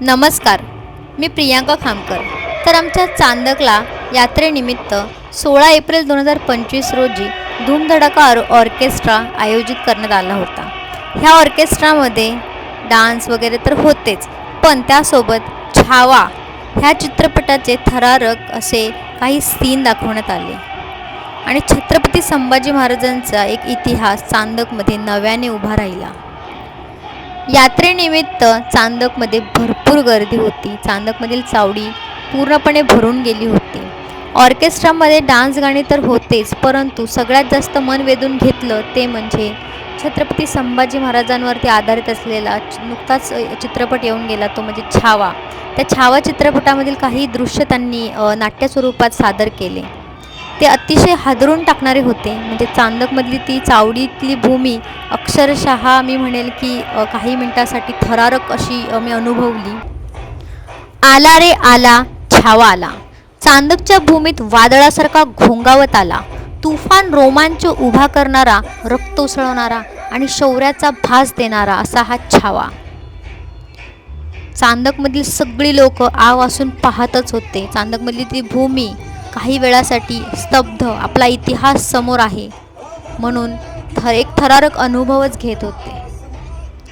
नमस्कार मी प्रियांका खामकर. तर आमच्या चांदकला यात्रेनिमित्त सोळा एप्रिल दोन हजार पंचवीस रोजी धूमधडाका ऑर ऑर्केस्ट्रा आयोजित करण्यात आला होता. ह्या ऑर्केस्ट्रामध्ये डान्स वगैरे तर होतेच पण त्यासोबत छावा ह्या चित्रपटाचे थरारक असे काही सीन दाखवण्यात आले. आणि छत्रपती संभाजी महाराजांचा एक इतिहास चांदकमध्ये नव्याने उभा राहिला. यात्रेनिमित्त चांदकमध्ये भरपूर गर्दी होती. चांदकमधील चावडी पूर्णपणे भरून गेली होती. ऑर्केस्ट्रामध्ये डान्स गाणी तर होतेच परंतु सगळ्यात जास्त मन वेधून घेतलं ते म्हणजे छत्रपती संभाजी महाराजांवरती आधारित असलेला नुकताच चित्रपट येऊन गेला तो म्हणजे छावा. त्या छावा चित्रपटामधील काही दृश्य त्यांनी नाट्यस्वरूपात नाट्य स्वरूपात सादर केले. ते अतिशय हादरून टाकणारे होते. म्हणजे चांदकमधली ती चावडीतली भूमी अक्षरशः मी म्हणेल की काही मिनटासाठी थरारक अशी मी अनुभवली. आला रे आला छावा आला. चांदकच्या भूमीत वादळासारखा घोंगावत आला. तुफान रोमांच उभा करणारा रक्त उसळवणारा आणि शौर्याचा भास देणारा असा हा छावा. चांदकमधील सगळी लोक आव असून पाहतच होते. चांदकमधली ती भूमी काही वेळासाठी स्तब्ध आपला इतिहास समोर आहे म्हणून थ एक थरारक अनुभवच घेत होते.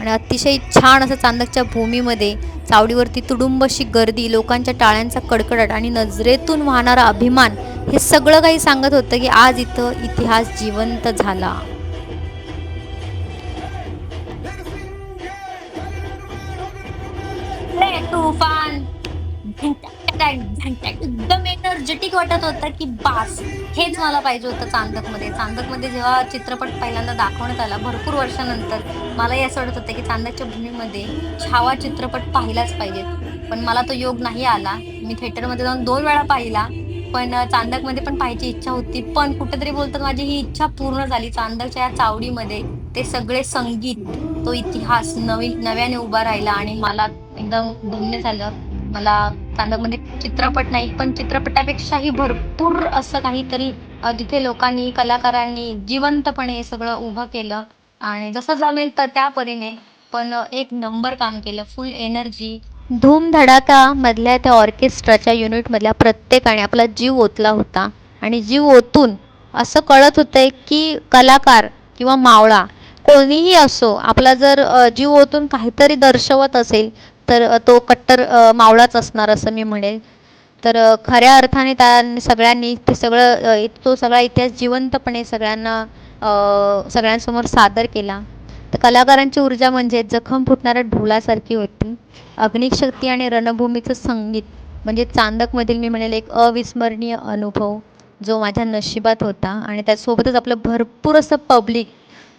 आणि अतिशय छान असं चांदकच्या भूमीमध्ये चावडीवरती तुडुंबशी गर्दी लोकांच्या टाळ्यांचा कडकडाट आणि नजरेतून वाहणारा अभिमान हे सगळं काही सांगत होतं की आज इथं इतिहास जिवंत झाला. तुफान. एकदम एनर्जेटिक वाटत होतं की बास हेच मला पाहिजे होतं चांदकमध्ये. चांदकमध्ये जेव्हा चित्रपट पहिल्यांदा दाखवण्यात आला भरपूर वर्षानंतर मलाही असं वाटत होतं की चांदकच्या भूमीमध्ये छावा चित्रपट पाहिलाच पाहिजे. पण मला तो योग नाही आला. मी थिएटरमध्ये जाऊन दोन वेळा पाहिला पण चांदकमध्ये पण पाहायची इच्छा होती. पण कुठेतरी बोलतात माझी ही इच्छा पूर्ण झाली. चांदकच्या या चावडीमध्ये ते सगळे संगीत तो इतिहास नवीन नव्याने उभा राहिला आणि मला एकदम धन्य झालं. मला चांदकमध्ये म्हणजे चित्रपट नाही पण चित्रपटापेक्षाही भरपूर असं काहीतरी तिथे लोकांनी कलाकारांनी जिवंतपणे हे सगळं उभं केलं. आणि जसं जमेल तर त्या परीने पण एक नंबर काम केलं फुल एनर्जी. धूमधडाका मधल्या त्या ऑर्केस्ट्राच्या युनिटमधल्या प्रत्येकाने आपला जीव ओतला होता. आणि जीव ओतून असं कळत होतं की कलाकार किंवा मावळा कोणीही असो आपला जर जीव ओतून काहीतरी दर्शवत असेल तर तो कट्टर मावळाच असणार असं मी म्हणेल. तर खऱ्या अर्थाने त्या सगळ्यांनी ते सगळं तो सगळा इतिहास जिवंतपणे सगळ्यांना सगळ्यांसमोर सादर केला. तर कलाकारांची ऊर्जा म्हणजे जखम फुटणाऱ्या ढोलासारखी होती. अग्निशक्ती आणि रणभूमीचं संगीत म्हणजे चांदकमधील मी म्हणेल एक अविस्मरणीय अनुभव. जो माझ्या नशिबात होता आणि त्यासोबतच आपलं भरपूर असं पब्लिक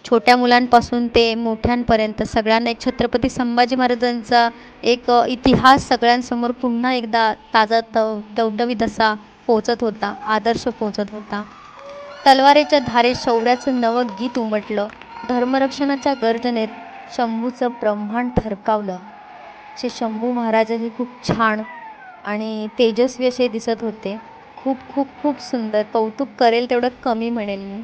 छोट्या मुलांपासून ते मोठ्यांपर्यंत सगळ्यांना एक छत्रपती संभाजी महाराजांचा एक इतिहास सगळ्यांसमोर पुन्हा एकदा ताजा तव टवटवीत असा पोचत होता आदर्श पोचत होता. तलवारीच्या धारे शौर्याचं नवं गीत उमटलं. धर्मरक्षणाच्या गर्जनेत शंभूचं ब्रह्मांड थरकावलं. असे शंभू महाराजही खूप छान आणि तेजस्वी असे दिसत होते. खूप खूप खूप सुंदर कौतुक करेल तेवढं कमी म्हणेल मी.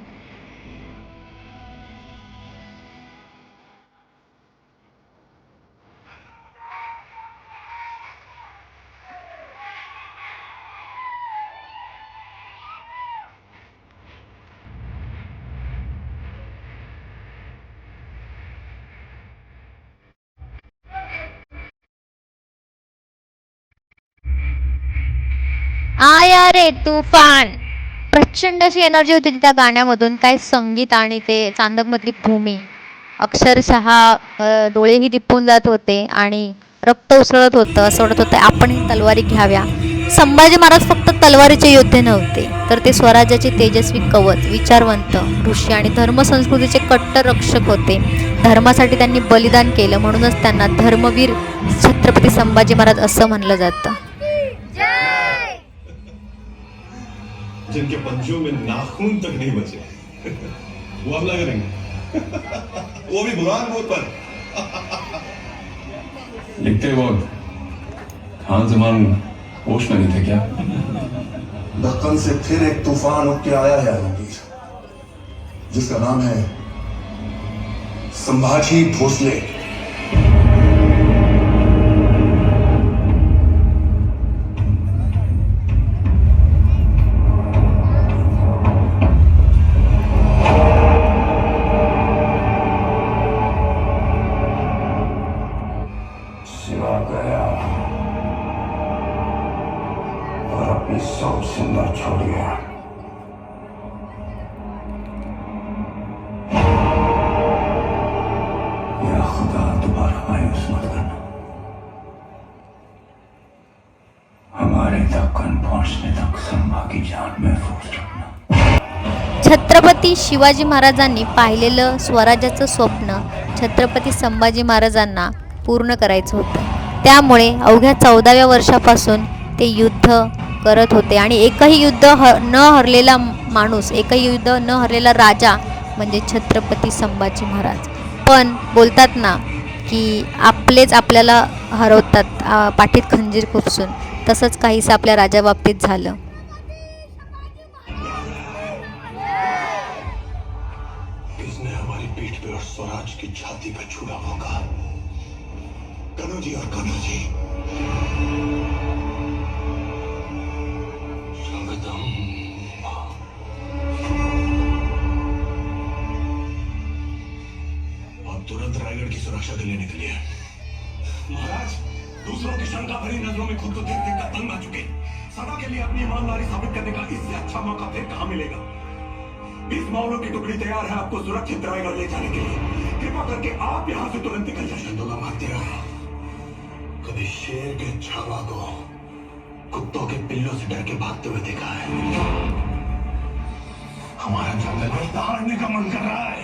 आया रे तुफान. प्रचंड अशी एनर्जी होती त्या गाण्यामधून. काय संगीत आणि ते चांदकमधली भूमी. अक्षरशः डोळेही दिपून जात होते आणि रक्त उसळत होतं असं वाटत होतं आपणही तलवारी घ्याव्या. संभाजी महाराज फक्त तलवारीचे योद्धे नव्हते तर ते स्वराज्याचे तेजस्वी कवच विचारवंत ऋषी आणि धर्मसंस्कृतीचे कट्टर रक्षक होते. धर्मासाठी त्यांनी बलिदान केलं म्हणूनच त्यांना धर्मवीर छत्रपती संभाजी महाराज असं म्हणलं जातं. जिनके पंजों में नाखून तक नहीं बचे। वो हमला करेंगे वो भी बुरहान बोर्ड पर। लिखते वक्त खान जमान होश में नहीं थे क्या? दक्कन से फिर एक तूफ़ान उठ के आया है आलमगीर जिसका नाम है संभाजी भोसले। हमारे दक्कन पहुंचने तक जान महफूज रखना। छत्रपती शिवाजी महाराजांनी पाहिलेलं स्वराज्याचं स्वप्न छत्रपती संभाजी महाराजांना पूर्ण करायचं होतं. त्यामुळे अवघ्या चौदाव्या वर्षापासून ते युद्ध करत होते आणि एकही युद्ध ह न हरलेला माणूस एकही युद्ध न हरलेला राजा म्हणजे छत्रपती संभाजी महाराज. पण बोलतात ना की आपलेच आपल्याला हरवतात पाठीत खंजीर खुपसून तसंच काहीसं आपल्या राजाबाबतीत झालं. स्वराज की छाती छुरा कनु जी और कनु जी तुरंत रायगढ़ की सुरक्षा के लिए निकलिए। महाराज। दूसरों की शंका भरी नज़रों में खुद को देख देख कर तंग आ चुके। सदा के लिए अपनी ईमानदारी साबित करने का इससे अच्छा मौका फिर कहा मिलेगा? बीस मामलों की टुकड़ी तैयार है आपको सुरक्षित रायगढ़ ले जाने के लिए। कृपा करके आप यहाँ से तुरंत निकल जाइए शंदोला मारते रहे कभी शेर के छावा को कुत्तों के पिल्लों से डर के भागते हुए देखा है। हमारा जंगल दहाड़ने का मन कर रहा है।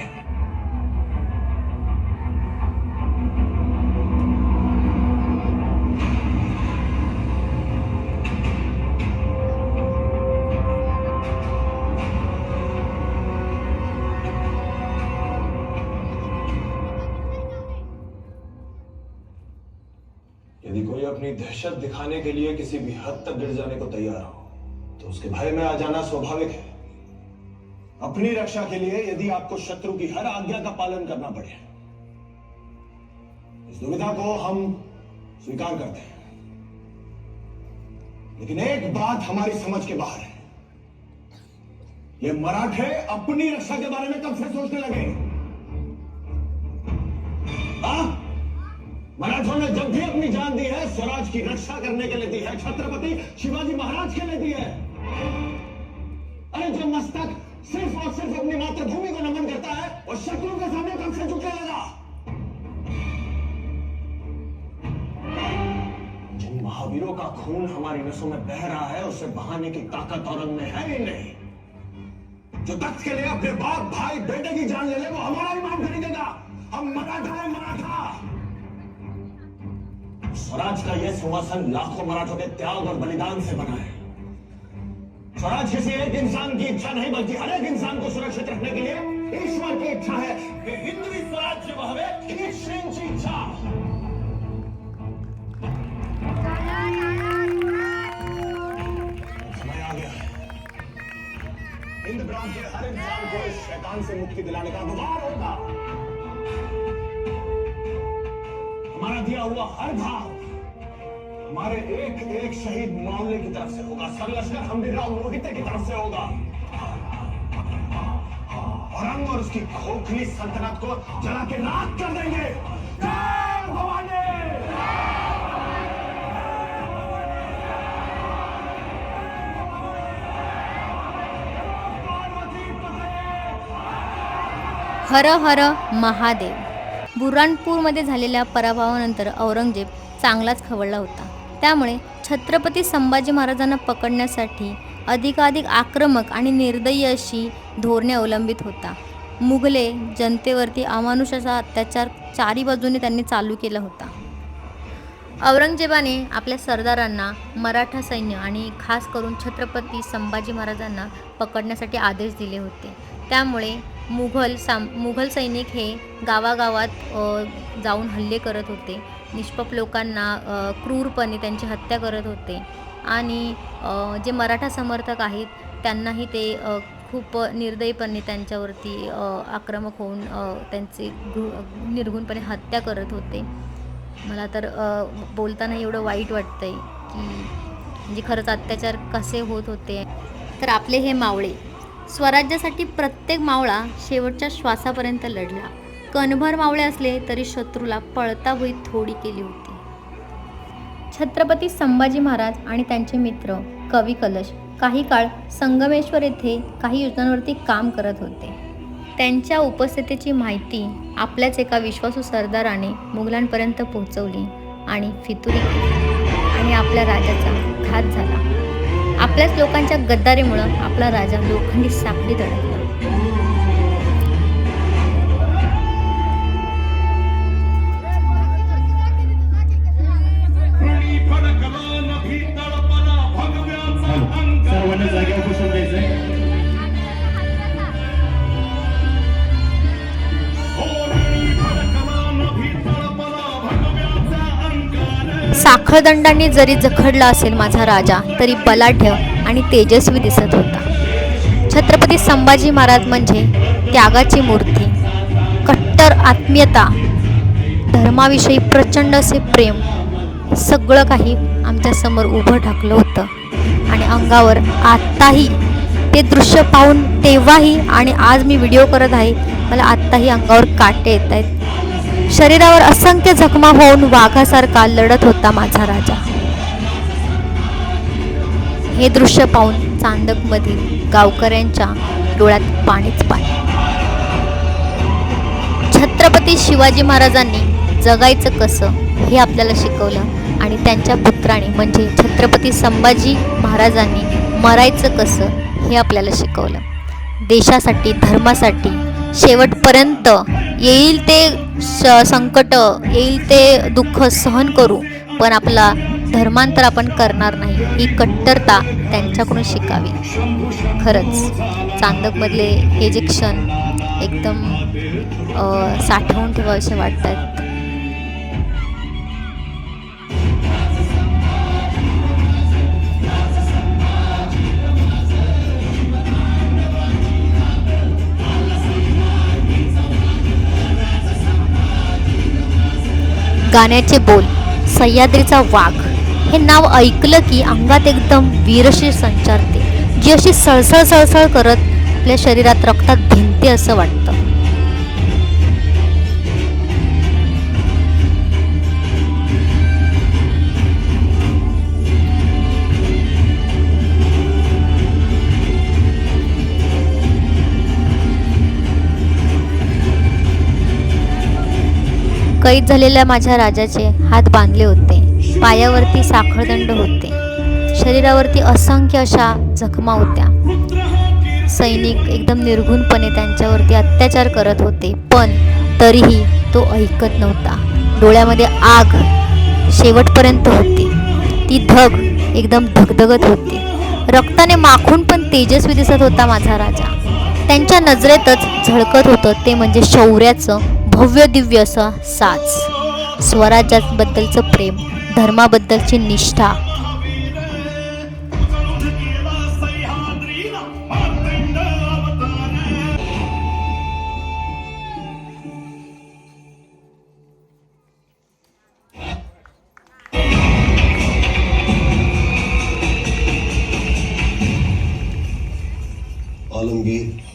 अपनी दहशत दिखाने के लिए किसी भी हद तक गिर जाने को तैयार हो तो उसके भय में आ जाना स्वाभाविक है। अपनी रक्षा के लिए यदि आपको शत्रु की हर आज्ञा का पालन करना पड़े, इस दुविधा को हम स्वीकार करते हैं। लेकिन एक बात हमारी समझ के बाहर है। ये मराठे अपनी रक्षा के बारे में कब से सोचने लगे? हाँ? मराठों ने जब भी अपनी जान दी है, स्वराज की रक्षा करने के लिए दी है, छत्रपति शिवाजी महाराज के लिए दी है। अरे जो मस्तक सिर्फ़ और सिर्फ़ अपनी मातृभूमि को नमन करता है और शत्रु के सामने कब से झुके जिन महावीरों का खून हमारी नसों में बह रहा है, उसे बहाने की ताकत और में है ही नहीं। जो तख्त के लिए अपने बाप, भाई, बेटे की जान ले ले, वो हमारा ही माफ़ खरीदेगा। हम मराठा है, मराठा। स्वराज का यह सिंहासन लाखों मराठों के त्याग और बलिदान से बना है। स्वराज किसी एक इंसान की इच्छा नहीं, बल्कि हर एक इंसान को सुरक्षित रखने के लिए ईश्वर की इच्छा है। कि हिंदवी स्वराज्य वहावे श्रींची इच्छा। हर इंसान को इस शैतान से मुक्ति दिलाने का होगा। हमारा दिया हुआ हर भाव हमारे एक एक शहीद मामले की तरफ से होगा सरलश्कर हम्बीराव मोहिते की तरफ से होगा। औरंग और उसकी खोखली सल्तनत को जला के राख कर देंगे। जय भवानी! हर हर महादेव. बुऱ्हाणपूरमध्ये झालेल्या पराभवानंतर औरंगजेब चांगलाच खवळला होता. त्यामुळे छत्रपती संभाजी महाराजांना पकडण्यासाठी अधिकाधिक आक्रमक आणि निर्दयी अशी धोरणे अवलंबित होता. मुघले जनतेवरती अमानुषाचा अत्याचार चारी बाजूने त्यांनी चालू केला होता. औरंगजेबाने आपल्या सरदारांना मराठा सैन्य आणि खास करून छत्रपती संभाजी महाराजांना पकडण्यासाठी आदेश दिले होते. त्यामुळे मुघल साम मुघल सैनिक हे गावागावात जाऊन हल्ले करत होते. निष्पाप लोकांना क्रूरपणे त्यांची हत्या करत होते. आणि जे मराठा समर्थक आहेत त्यांनाही ते खूप निर्दयीपणे त्यांच्यावरती आक्रमक होऊन त्यांचे घृ- निर्घुणपणे हत्या करत होते. मला तर बोलताना एवढं वाईट वाटतंय की म्हणजे खरंच अत्याचार कसे होत होते. तर आपले हे मावळे स्वराज्यासाठी प्रत्येक मावळा शेवटच्या श्वासापर्यंत लढला. कणभर मावळे असले तरी शत्रूला पळता भुईत थोडी केली होती. छत्रपती संभाजी महाराज आणि त्यांचे मित्र कवी कलश काही काळ संगमेश्वर येथे काही योजनांवरती काम करत होते. त्यांच्या उपस्थितीची माहिती आपल्याच एका विश्वासू सरदाराने मुघलांपर्यंत पोहोचवली आणि फितुरी केली आणि आपल्या राजाचा घात झाला. आपल्याच लोकांच्या गद्दारीमुळं आपला राजा लोखंडी सापडी धडकला साखळदंडांनी जरी जखडला असेल माझा राजा तरी बलाढ्य आणि तेजस्वी दिसत होता. छत्रपती संभाजी महाराज म्हणजे त्यागाची मूर्ती. कट्टर आत्मीयता धर्माविषयी प्रचंड असे प्रेम सगळं काही आमच्यासमोर उभं ठाकलं होतं. आणि अंगावर आत्ताही ते दृश्य पाहून तेव्हाही आणि आज मी व्हिडिओ करत आहे मला आत्ताही अंगावर काटे येत आहेत शरीरावर असंख्य जखमा होऊन वाघासारखा लढत होता माझा राजा. हे दृश्य पाहून चांदकमधील गावकऱ्यांच्या डोळ्यात पाणीच पाणी. छत्रपती शिवाजी महाराजांनी जगायचं कसं हे आपल्याला शिकवलं आणि त्यांच्या पुत्राने म्हणजे छत्रपती संभाजी महाराजांनी मरायचं कसं हे आपल्याला शिकवलं. देशासाठी धर्मासाठी शेवटपर्यंत येईल ते स संकट येईल ते दुःख सहन करू. पण आपला धर्मांतर आपण करणार नाही. ही कट्टरता त्यांच्याकडून शिकावी. खरंच चांदकमधले हे जे क्षण एकदम अ, साठवून ठेवावेसे वाटतात. गाण्याचे बोल सह्याद्रीचा वाघ हे नाव ऐकलं की अंगात एकदम वीरशी संचारते. जी अशी सळसळ सळसळ करत आपल्या शरीरात रक्तात भिनते असं वाटतं. कैद झालेल्या माझ्या राजाचे हात बांधले होते. पायावरती साखळदंड होते. शरीरावरती असंख्य अशा जखमा होत्या. सैनिक एकदम निर्घुणपणे त्यांच्यावरती अत्याचार करत होते पण तरीही तो ऐकत नव्हता. डोळ्यामध्ये आग शेवटपर्यंत होती. ती धग एकदम धगधगत होती. रक्ताने माखून पण तेजस्वी दिसत होता माझा राजा. त्यांच्या नजरेतच झळकत होतं ते म्हणजे शौर्याचं भव्य दिव्य असं साच स्वराज्याबद्दलचं प्रेम धर्माबद्दलची निष्ठा. आलमगीर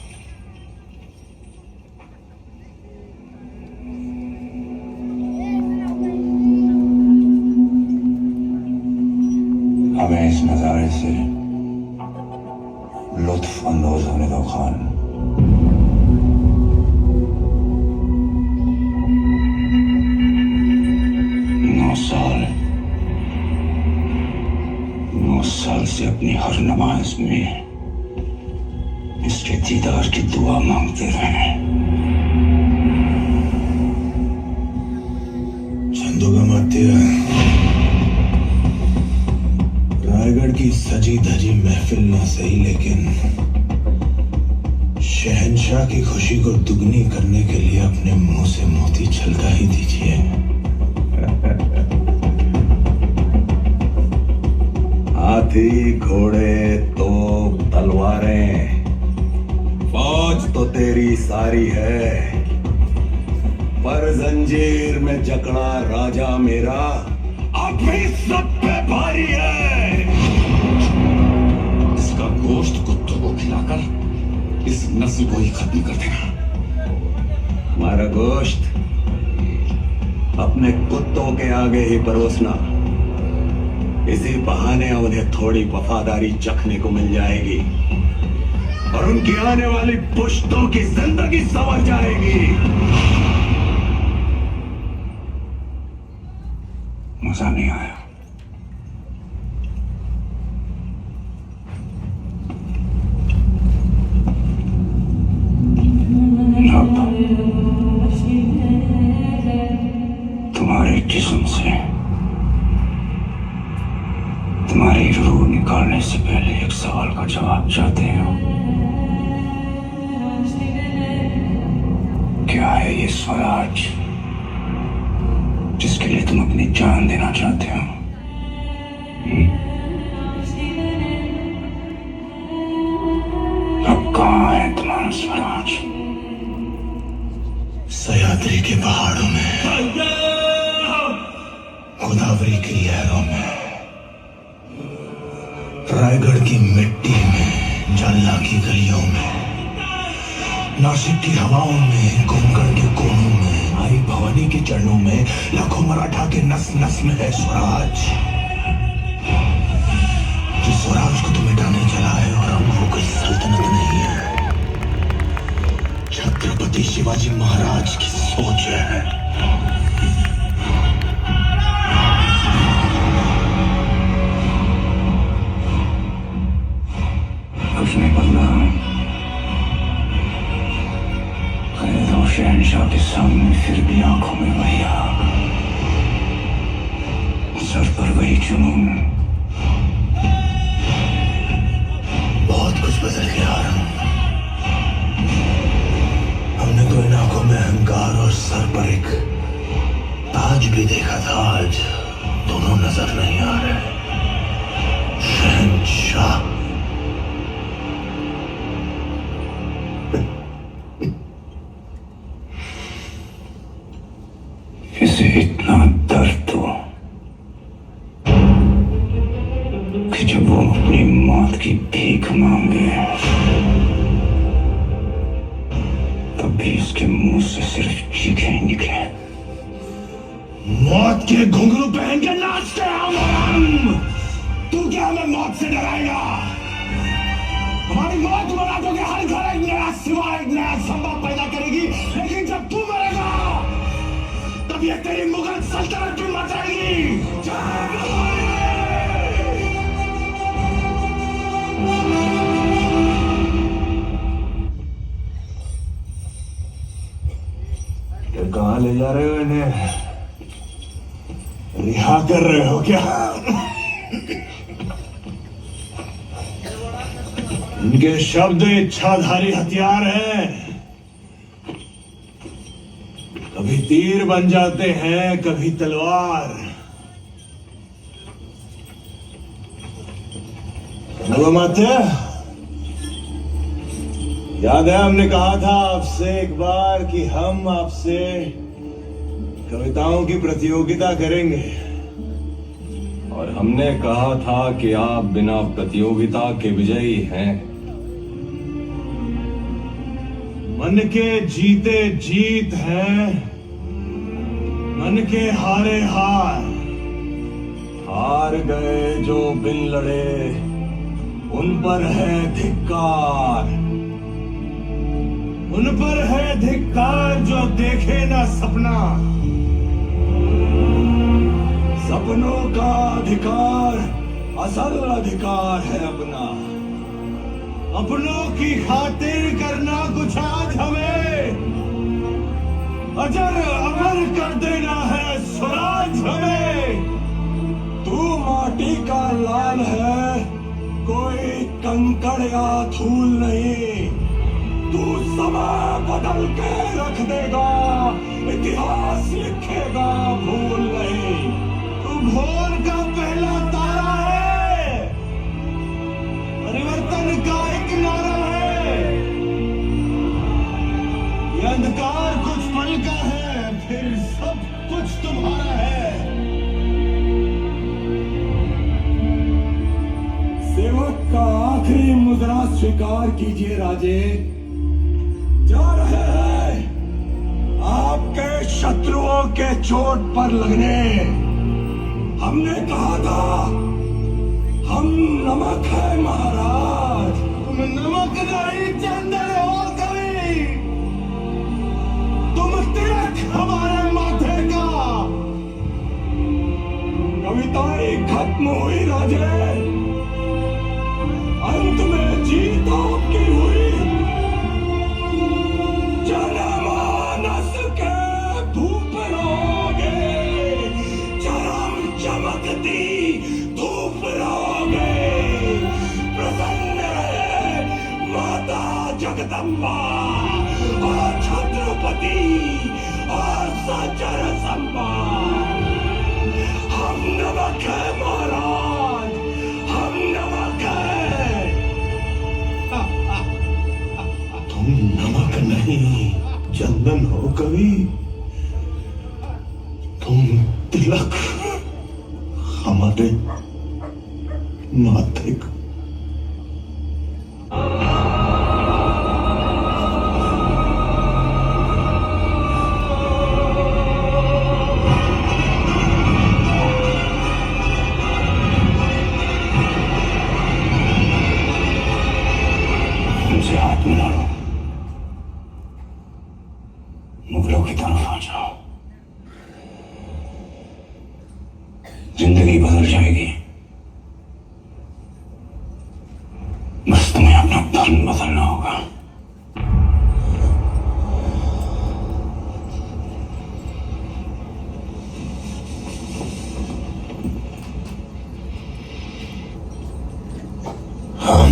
अपनी हर नमाज़ में इसके दीदार की दुआ मांगते रहे। रायगढ़ की सजी धजी महफिल ना सही, लेकिन शहनशाह की खुशी को दुगनी करने के लिए अपने मुँह से मोती छलका ही दीजिए। हाथी घोड़े तो तलवारें। फौज तो तेरी सारी है। पर जंजीर में जकड़ा राजा मेरा अब भी सब पे भारी है। इसका गोश्त कुत्तों को खिलाकर इस नस्ल को ही खत्म कर देना। हमारा गोश्त अपने कुत्तों के आगे ही परोसना इसी बहाने उन्हें थोड़ी वफादारी चखने को मिल जाएगी। और उनकी आने वाली पुश्तों की ज़िंदगी संवर जाएगी। मज़ा नहीं आया। तुम्हारी रूह निकालने से पहले एक सवाल का जवाब चाहते हो? क्या है ये स्वराज जिसके लिए तुम अपनी जान देना चाहते हो? हम्म? अब कहाँ है तुम्हारा स्वराज? सयाद्री के पहाड़ों में गोदावरी की लहरों में। रायगढ़ की मिट्टी में, जालना की गलियों में, नासिक की हवाओं में, कोंकण के कोनों में आई भवानी के चरणों में, लाखों मराठा के नस नस में है स्वराज। जिस स्वराज को तो मिटाने चला है और अब वो कोई सल्तनत नहीं है। छत्रपति शिवाजी महाराज ये कहाँ ले जा रहे हो इन्हें? रिहा कर रहे हो क्या? इनके शब्द इच्छाधारी हथियार हैं। कभी तीर बन जाते हैं, कभी तलवार। याद है हमने कहा था आपसे एक बार कि हम आपसे कविताओं की प्रतियोगिता करेंगे। और हमने कहा था कि आप बिना प्रतियोगिता के विजयी हैं। मन के जीते जीत हैं, मन के हारे हार हार गए जो बिन लड़े, उन पर है धिक्कार। उन पर है धिक्कार जो देखे ना सपना। सपनों का अधिकार, असल अधिकार है अपना। अपनों की खातिर करना कुछ आज हमें। अजर अमर कर देना है स्वराज हमें। तू माटी का लाल है, कोई कंकड़ या धूल नहीं। तू समय बदल के रख देगा इतिहास लिखेगा भूल नहीं तू भोर का पहला तारा है परिवर्तन का एक नारा है ये अंधकार कुछ पल का है फिर सब कुछ तुम्हारा है सेवक का आखिरी मुद्रा स्वीकार कीजिए राजे चोट पर लगने। हमने कहा था, हम नमक है, महाराज। तुम नमक नहीं चंदन हो कवि तुम तिलक हमारे माथे का। कविताएँ खत्म हुई, राजे। अंत में जीत आपकी हुई। छत्रपति सचर हम नमक है महाराज, हम नमक है। तुम नमक नहीं चंदन हो कवि तुम तिलक, हमारे माथे का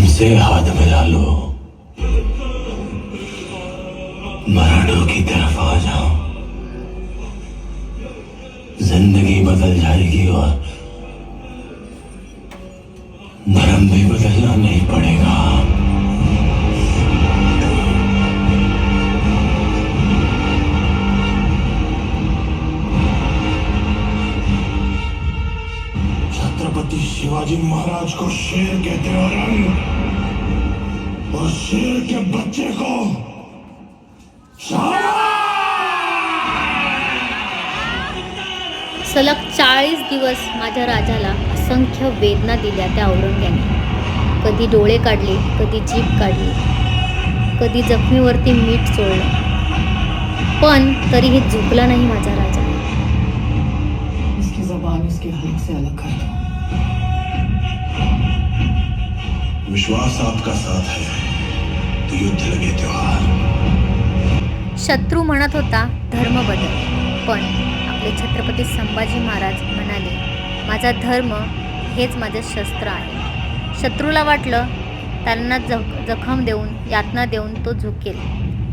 हमसे हाथ मिला लो। मराठों की तरफ़ आ जाओ। ज़िंदगी बदल जाएगी और धर्म भी बदलना नहीं पड़ेगा। छत्रपति शिवाजी महाराज को शेर कहते और शेर के बच्चे को सलग चाळीस दिवस माझ्या राजाला असंख्य वेदना दिल्या त्या औरंग्याने. कधी डोळे काढले कधी जीभ काढली. कधी जखमीवरती मीठ चोळलं. पण तरीही झुकला नाही माझा राजा. इसकी जबान इसके हलक से अलग कर दो. विश्वास आपका साथ है. शत्रू म्हणत होता धर्म बदल. पण आपले छत्रपती संभाजी महाराज म्हणाले माझा धर्म हेच माझे शस्त्र आहे. शत्रूला वाटलं त्यांना जख जखम देऊन यातना देऊन तो झुकेल.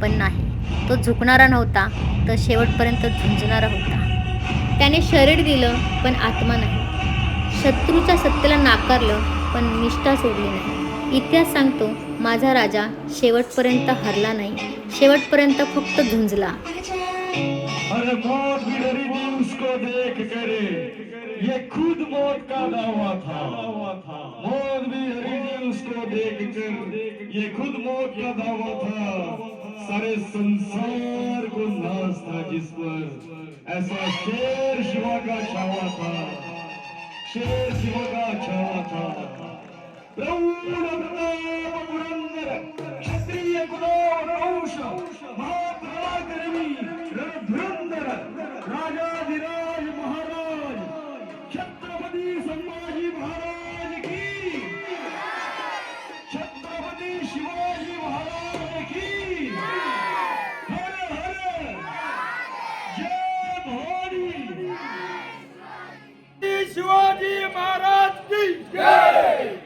पण नाही तो झुकणारा नव्हता तर शेवटपर्यंत झुंजणारा होता. त्याने शरीर दिलं पण आत्मा नाही. शत्रूच्या सत्तेला नाकारलं पण निष्ठा सोडली नाही. इतिहास सांगतो माझा राजा शेवटपर्यंत हरला नाही. शेवटपर्यंत फक्त झुंजला. ये खुद मौत का दावा था. मौत भी हरी ने उसको देख कर. ये खुद मौत का दावा था. सारे संसार को नाज था जिस पर. ऐसा शेर शिवा का छावा था. शेर शिवा का छावा था. प्रौढ प्रताप पुरंदर क्षत्रिय महापराक्रमी रणधुरंदर राजाधिराज महाराज छत्रपती संभाजी महाराज की छत्रपती शिवाजी महाराज की हर हर जय भवानी शिवाजी महाराज की जय!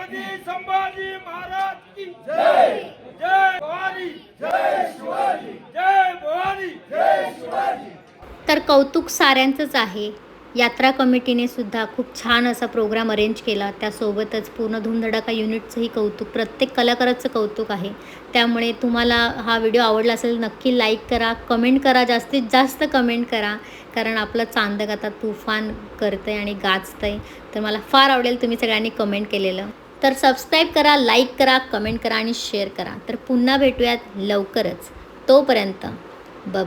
छत्रपती संभाजी महाराज की जय। जय भवानी। जय शिवाजी। जय भवानी। जय शिवाजी। तर कौतुक साऱ्यांचंच आहे. यात्रा कमिटीने सुद्धा खूप छान असा प्रोग्राम अरेंज केला. त्यासोबतच पूर्ण धूमधडाका युनिटचंही कौतुक प्रत्येक कलाकाराचं कौतुक आहे. त्यामुळे तुम्हाला हा व्हिडिओ आवडला असेल नक्की लाईक करा कमेंट करा जास्तीत जास्त कमेंट करा. कारण आपलं चांदक आता तुफान करतं आहे आणि गाजतं आहे तर मला फार आवडेल तुम्ही सगळ्यांनी कमेंट केलेलं. तर सबस्क्राईब करा लाईक करा कमेंट करा आणि शेअर करा. तर पुन्हा भेटूयात लवकरच. तोपर्यंत बाय